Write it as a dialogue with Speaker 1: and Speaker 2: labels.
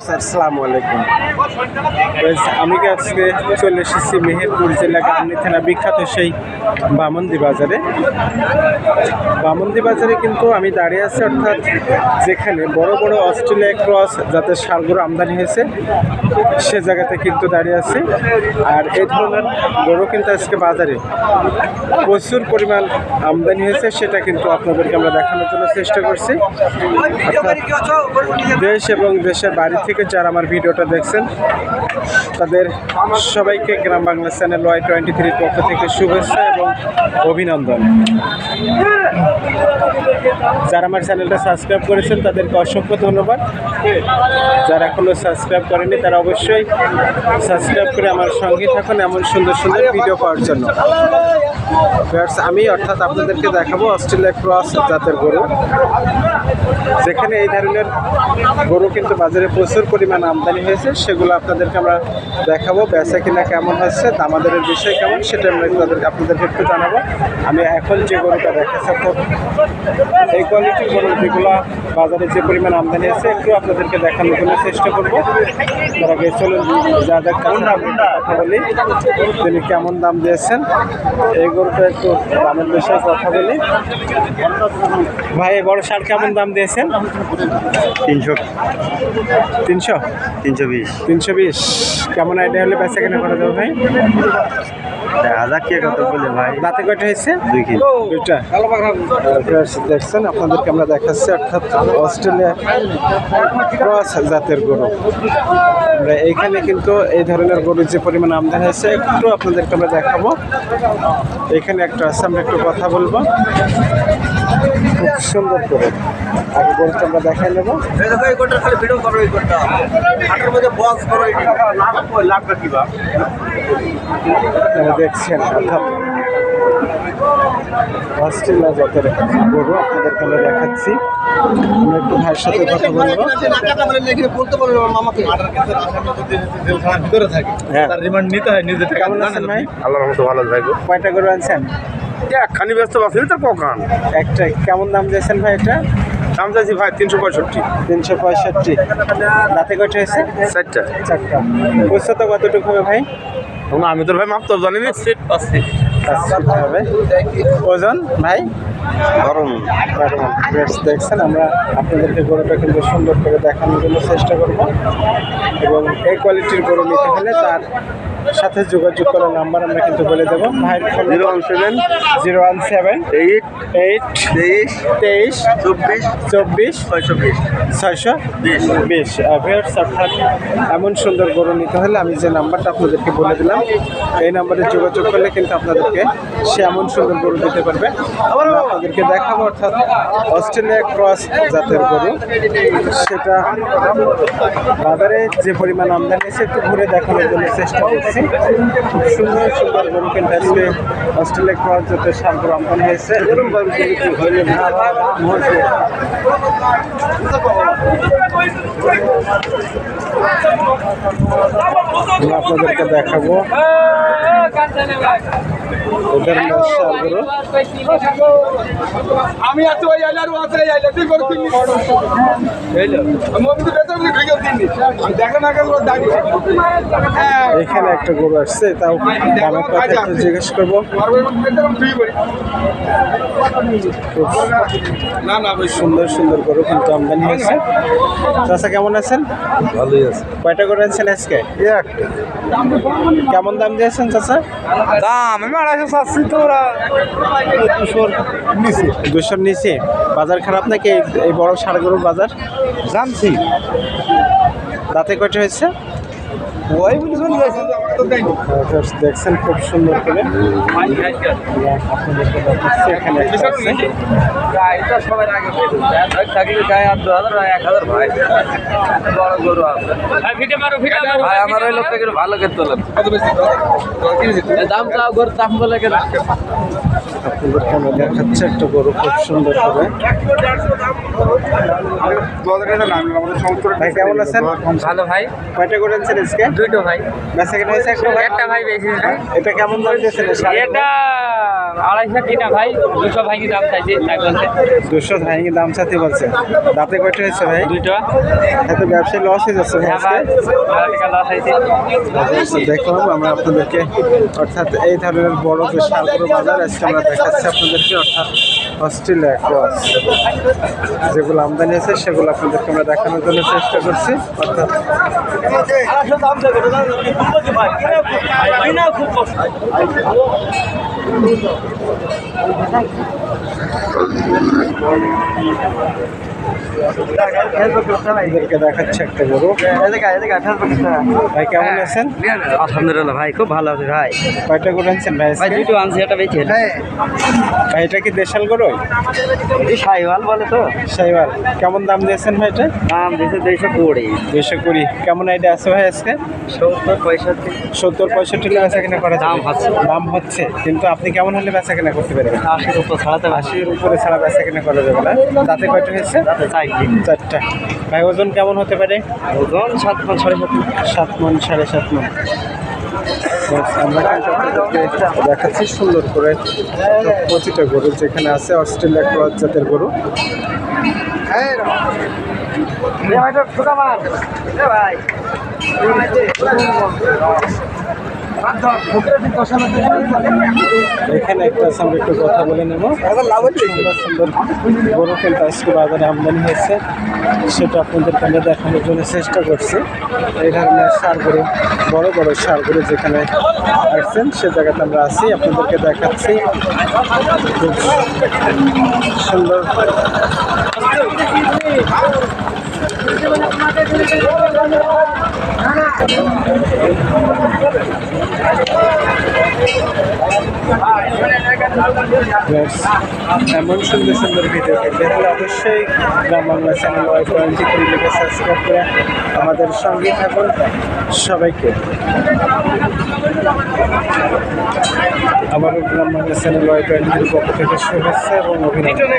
Speaker 1: আসসালামু আলাইকুম। আমি আজকে চলে এসেছি মেহেরপুর জেলা গামনি থানা, বিখ্যাত সেই বামন্দি বাজারে। বামন্দি বাজারে কিন্তু আমি দাঁড়িয়ে আছি, অর্থাৎ যেখানে বড় বড় অস্ট্রেলিয়া ক্রস যাতে সারগুলো আমদানি হয়েছে, সে জায়গাতে কিন্তু দাঁড়িয়ে আছি। আর এই ধরনের গরু কিন্তু আজকে বাজারে প্রচুর পরিমাণ আমদানি হয়েছে, সেটা কিন্তু আপনাদেরকে আমরা দেখানোর জন্য চেষ্টা করছি। দেশ এবং দেশের বাড়ি থেকে যারা আমার ভিডিওটা দেখছেন, তাদের সবাইকে Gram Bangla channel Y twenty থ্রির পক্ষ থেকে শুভেচ্ছা এবং অভিনন্দন। যারা আমার চ্যানেলটা সাবস্ক্রাইব করেছেন, তাদেরকে অসংখ্য ধন্যবাদ। যারা এখনও সাবস্ক্রাইব করেনি তারা অবশ্যই সাবস্ক্রাইব করে আমার সঙ্গে থাকুন এমন সুন্দর সুন্দর ভিডিও পাওয়ার জন্য। আমি অর্থাৎ আপনাদেরকে দেখাবো অস্ট্রেলিয়া ক্রস জাতের গরু। যেখানে এই ধরনের গরু কিন্তু বাজারে প্রচুর পরিমাণ আমদানি হয়েছে। সেগুলো আপনাদেরকে আমরা দেখাবো, বেচা কিনা কেমন হচ্ছে, দামাদারের বিষয় কেমন, সেটা আমরা তাদেরকে আপনাদেরকে একটু জানাব। আমি এখন যে গরুটা দেখাচ্ছি এই কোয়ালিটির গরু যেগুলো বাজারে যে পরিমাণ আমদানি আছে একটু আপনাদেরকে দেখানোর জন্য চেষ্টা করব। তার আগে চলুন, যা দেখ কথা তিনি কেমন দাম দিয়েছেন? এই গরুটা একটু দামের বিষয়ে কথা বলি। ভাই বড় সার কেমন দাম দিয়েছেন?
Speaker 2: তিনশো।
Speaker 1: তিনশো?
Speaker 2: তিনশো বিশ।
Speaker 1: তিনশো বিশ। কেমন আইডিয়া হলে বেচা কেনা করা যাবে ভাই?
Speaker 2: দেখা কে কত বলে ভাই।
Speaker 1: কয়টা হয়েছে?
Speaker 2: দুই কেজি।
Speaker 1: দুইটা। দেখছেন আপনাদেরকে আমরা দেখাচ্ছি অর্থাৎ অস্ট্রেলিয়া ক্রস জাতের গরু। আমরা এইখানে কিন্তু এই ধরনের গরুর যে পরিমাণ আমদানি হয়েছে, একটু আপনাদেরকে আমরা দেখাবো। এখানে একটা আছে, আমরা একটু কথা বলব। খুব সুন্দর করে। আগে গরুটা আমরা দেখাই নেব। দেখছেন অস্ট্রেলিয়া জাতের গরু আপনাদেরকে আমরা দেখাচ্ছি। আমরা একটু ভাইয়ের সাথে কথা বলব। হ্যাঁ।
Speaker 2: তার রিমান্ড নিতে হয়
Speaker 1: কয়টা গরু আনছেন?
Speaker 2: একখানি ব্যস্ত তার কখান?
Speaker 1: একটা কেমন দাম দিয়েছেন ভাই এটা?
Speaker 2: দাম চাইছি ভাই তিনশো পঁয়ষট্টি।
Speaker 1: তিনশো পঁয়ষট্টি। দাঁতে কয়টা হয়েছে?
Speaker 2: চারটা।
Speaker 1: চারটা। উচ্চতা কতটুকু হবে ভাই?
Speaker 2: আমি তোর ভাই মাপ তো জানি না
Speaker 1: পাঁচ ফিট হবে ওজন ভাই?
Speaker 2: গরম।
Speaker 1: দেখছেন আমরা আপনাদেরকে গরুটা কিন্তু সুন্দর করে দেখানোর জন্য চেষ্টা করব। এবং এই কোয়ালিটির গরু নিতে হলে তার সাথে যোগাযোগ করার নাম্বার আমরা কিন্তু বলে দেবো। ভাইয়ের
Speaker 2: zero one seven
Speaker 1: zero one seven
Speaker 2: eight
Speaker 1: eight
Speaker 2: তেইশ
Speaker 1: তেইশ
Speaker 2: চব্বিশ
Speaker 1: চব্বিশ
Speaker 2: ছয়শো বিশ।
Speaker 1: ছয়শো
Speaker 2: বিশ
Speaker 1: ভিউয়ার্স অর্থাৎ এমন সুন্দর গরু নিতে হলে আমি যে নাম্বারটা আপনাদেরকে বলে দিলাম এই নাম্বারে যোগাযোগ করলে কিন্তু আপনাদেরকে সে এমন সুন্দর গরু দিতে পারবে। আপনাদেরকে দেখাবো, অর্থাৎ অস্ট্রেলিয়া ক্রস জাতের গরু। সেটা বাজারে যে পরিমাণ আমদানি আছে একটু ঘুরে দেখানোর জন্য চেষ্টা করছি। খুব সুন্দর সুন্দর গরু কিন্তু আজকে অস্ট্রেলিয়া ক্রস জাতের সারগুলো আমদানি হয়েছে। আপনাদেরকে দেখাবো। ওদের
Speaker 3: আমি আছি ওই আইলার আছে এই আইলা। তুই করে কিনি আমি আমি তো বেতন দিনি আমি দেখা না গেল দাঁড়িয়ে হ্যাঁ।
Speaker 1: এখানে একটা গরু আসছে তাও দামের কথা একটু জিজ্ঞেস করব।
Speaker 3: করি না না ভাই
Speaker 1: সুন্দর সুন্দর গরু কিন্তু আমদানি হয়েছে। চাষা কেমন আছেন?
Speaker 2: ভালোই আছে।
Speaker 1: কয়টা গরু আনছেন আজকে? কেমন দাম দিয়েছেন চাষা
Speaker 3: দাম আমি আড়াইশো চাচ্ছি তো ওরা দুশোর নিচে।
Speaker 1: দুশোর নিচে। বাজার খারাপ নাকি এই- বড় সারগরুর বাজার?
Speaker 3: জানছি।
Speaker 1: রাতে কয়টা হয়েছে?
Speaker 3: ওই বলে চলে যাচ্ছে
Speaker 1: দেখছেন খুব সুন্দর করে। আপনাদেরকে দেখাচ্ছি এখানে
Speaker 3: এটা সবাই আগে থাকলে গায়ে আর দু হাজার এক হাজার ভাই বড় গরু আছে ভাই আমার ওই লোকটা ভালো তোলেন দাম চাও দাম বলে কেন
Speaker 1: আপনাদেরকে আমরা দেখাচ্ছি? একটা গরু খুব সুন্দর করে। ভাই কেমন আছেন?
Speaker 3: ভালো ভাই।
Speaker 1: কয়টা করে আনছেন আজকে?
Speaker 3: দুটো ভাই।
Speaker 1: বেচা কিনা হয়েছে একটা ভাই?
Speaker 3: একটা ভাই বেশি
Speaker 1: এটা কেমন দাম দিয়েছেন
Speaker 3: এটা আড়াইশো কিনা ভাই দুশো ভাই দাম চাইছে তাই বলতে
Speaker 1: দুশো ভাইঙ্গি দাম চাতে বলছে। দাঁতে কয়টা হয়েছে ভাই?
Speaker 3: দুটো।
Speaker 1: এত ব্যবসায় লস হয়ে যাচ্ছে ভাই
Speaker 3: হ্যাঁ ভাই
Speaker 1: তো দেখলাম আমরা আপনাদেরকে অর্থাৎ এই ধরনের বড় যে শালপুর বাজার আজকে আমরা দেখাচ্ছি আপনাদেরকে অর্থাৎ অস্ট্রেলিয়া ক্রস যেগুলো আমদানি আছে সেগুলো আপনাদেরকে আমরা দেখানোর জন্য চেষ্টা করছি। অর্থাৎ আপনাদেরকে দেখাচ্ছে একটা গরু। ভাই কেমন আছেন?
Speaker 3: আলহামদুলিল্লাহ ভাই খুব ভালো আছে ভাই।
Speaker 1: কয়টা গরু আনছেন ভাই
Speaker 3: ভাই দুটো আনছি এটা বেশি
Speaker 1: ভাই। এটা কি দেশাল গরু?
Speaker 3: এই সাইওয়াল বলে তো।
Speaker 1: কেমন দাম দিয়েছেন ভাই এটা?
Speaker 3: দাম দিয়েছে দুইশো কুড়ি।
Speaker 1: দুইশো কুড়ি। কেমন আইডিয়া আছে ভাই আজকে?
Speaker 3: সত্তর পঁয়ষট্টি।
Speaker 1: সত্তর পঁয়ষট্টি হলে বেচা কিনা করা
Speaker 3: দাম হচ্ছে।
Speaker 1: দাম হচ্ছে। কিন্তু আপনি কেমন হলে বেচা কিনা করতে পারবেন?
Speaker 3: আশির উপর ছাড়াতে
Speaker 1: আশির উপরে ছাড়া বেচা কিনা করা যাবে না। তাতে কয়টা হয়েছে?
Speaker 3: চারটি।
Speaker 1: ভাই ওজন কেমন হতে পারে?
Speaker 3: ওজন সাত পাঁচ সাড়ে সাত
Speaker 1: সাত মন সাড়ে সাত মন। আমরা কিন্তু দেখাচ্ছি সুন্দর করে প্রতিটা গরু যেখানে আছে অস্ট্রেলিয়া ক্রস জাতের গরু।
Speaker 3: ভাই।
Speaker 1: এখানে একটা আমরা একটু কথা বলে নেব। সুন্দর সুন্দর গরু কিন্তু আজকে বাজারে আমদানি হয়েছে, সেটা আপনাদেরকে আমরা দেখানোর জন্য চেষ্টা করছি। এই ধরনের সার গরু, বড় বড় সার গরু যেখানে আসছেন, সে জায়গাতে আমরা আছি, আপনাদেরকে দেখাচ্ছি। সুন্দর। Yes. এমন সুন্দর সুন্দর ভিডিও পেতে হলে অবশ্যই Gram Bangla channel Y twenty three subscribe করে আমাদের সঙ্গে থাকুন। সবাইকে। আমার গ্রাম বাংলা চ্যানেল ওয়াই টোয়েন্টির পক্ষ থেকে শুভেচ্ছা এবং অভিনন্দন।